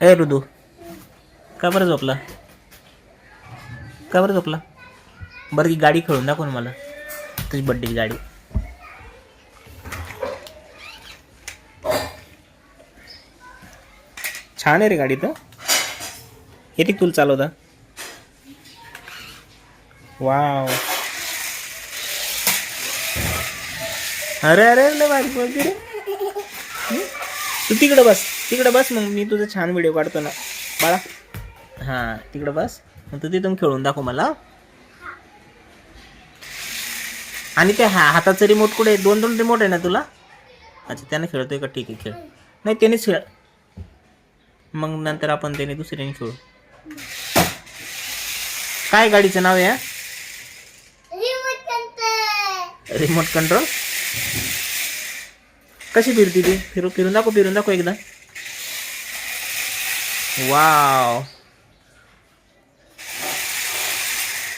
ए रुदू का बरं झोपला? का बरं झोपला? बरं की गाडी खेळून दाखव ना मला. तुझी बड्डेची गाडी. छान आहे रे गाडी तर. येते तुला चालवता. वाव. अरे अरे लय भारी बोलते रे. तू तिकडं बस तिकडं बस मग मी तुझा छान व्हिडिओ काढतो ना. बाळा. हां तिकडं बस. मग तू तिथून खेळून दाखव मला. आणि ते हा हाताचं रिमोट कुठे? दोन दोन रिमोट आहे ना तुला? अच्छा त्याने खेळतोय का? ठीक आहे खेळ. नाही त्यानेच खेळ. मग नंतर आपण त्याने दुसऱ्याने खेळू. काय गाडीचं नाव आहे? रिमोट कंट्रोल कशी फिरती ती? फिरू फिरून दाखव फिरून दाखव एकदा. वाव.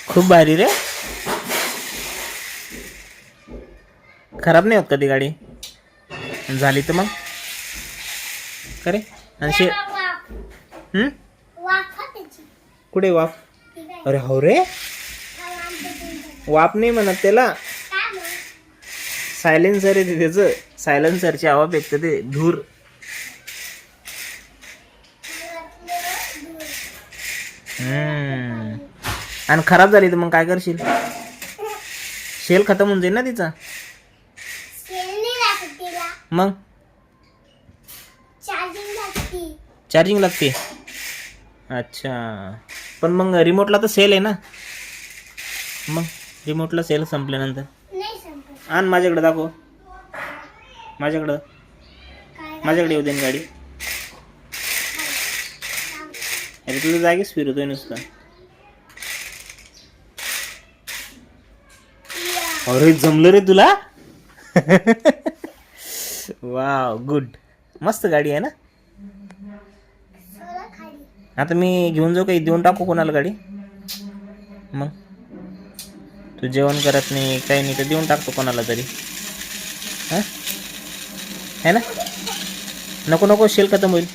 खूप भारी रे. खराब नाही होत का ती गाडी? झाली तर मग? अरे आणि शे हम्म? कुठे वाफ? अरे हो रे. वाफ नाही म्हणत त्याला. सायलेन्सर आहे ते त्याचं सायलेन्सरची हवा फेकतं ते. धूर. आणि खराब झाली तर मग काय करशील? शेल खतम होऊन जाईल ना तिचा. मग? चार्जिंग लागते. अच्छा. पण मग रिमोटला तर सेल आहे ना. मग रिमोटला सेल संपल्यानंतर. आण माझ्याकडे दाखव. माझ्याकडं. माझ्याकडे येऊ दे गाडी. अरे तुझं जागेच फिरतोय नुसतं. अरे जमलं रे तुला? Wow good. मस्त गाडी आहे ना? आता मी घेऊन जाऊ काही देऊन टाकू कोणाला गाडी? मग. तू जेवण करत नाही काही नाही तर देऊन टाकतो कोणाला तरी. हां? है ना? नको नको शेल खतम होईल.